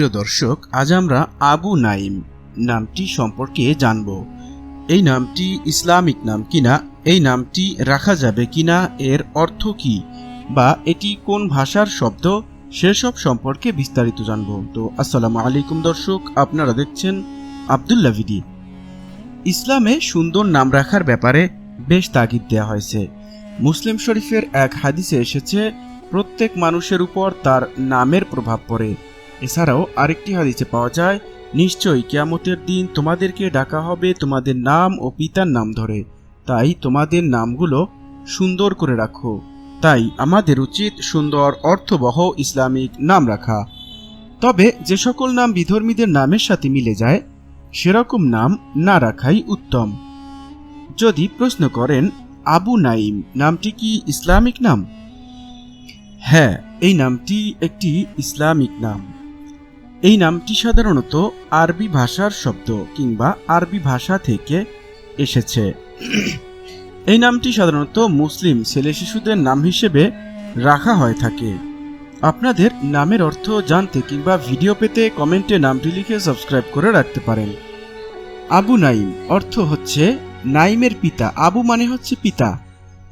প্রিয় দর্শক, আজ আমরা আবু নাইম নামটি সম্পর্কে জানব। এই নামটি ইসলামিক নাম কিনা, এই নামটি রাখা যাবে কিনা, এর অর্থ কি, বা এটি কোন ভাষার শব্দ সেসব সম্পর্কে বিস্তারিত জানব। তো আসসালামু আলাইকুম দর্শক, আপনারা দেখছেন আবদুল্লা ভিডি। ইসলামে সুন্দর নাম রাখার ব্যাপারে বেশ তাগিদ দেওয়া হয়েছে। মুসলিম শরীফের এক হাদিসে এসেছে, প্রত্যেক মানুষের উপর তার নামের প্রভাব পড়ে। এছাড়াও আরেকটি হাদিসে পাওয়া যায়, নিশ্চয়ই কেয়ামতের দিন তোমাদেরকে ডাকা হবে তোমাদের নাম ও পিতার নাম ধরে। তাই তোমাদের নামগুলো সুন্দর করে রাখো। তাই আমাদের উচিত সুন্দর, অর্থবহ ইসলামিক নাম রাখা। তবে যে সকল নাম বিধর্মীদের নামের সাথে মিলে যায়, সেরকম নাম না রাখাই উত্তম। যদি প্রশ্ন করেন, আবু নাইম নামটি কি ইসলামিক নাম? হ্যাঁ এই নামটি একটি ইসলামিক নাম। এই নামটি সাধারণত আরবি ভাষার শব্দ কিংবা আরবি ভাষা থেকে এসেছে। এই নামটি সাধারণত মুসলিম ছেলে শিশুদের নাম হিসেবে রাখা হয়ে থাকে। আপনাদের নামের অর্থ জানতে কিংবা ভিডিও পেতে কমেন্টে নামটি লিখে সাবস্ক্রাইব করে রাখতে পারেন। আবু নাইম অর্থ হচ্ছে নাইমের পিতা, আবু মানে হচ্ছে পিতা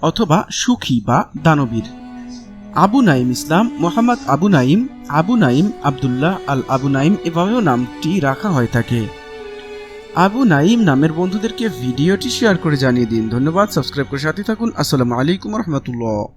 অথবা সুখী বা দানবীর। আবু নাইম ইসলাম, মোহাম্মদ আবু নাইম আবু নাইম আবদুল্লাহ আল আবু নাইম এভাবেও নামটি রাখা হয়ে থাকে। আবু নাইম নামের বন্ধুদেরকে ভিডিওটি শেয়ার করে জানিয়ে দিন। ধন্যবাদ, সাবস্ক্রাইব করে সাথে থাকুন। আসসালামু আলাইকুম রহমতুল্লাহ।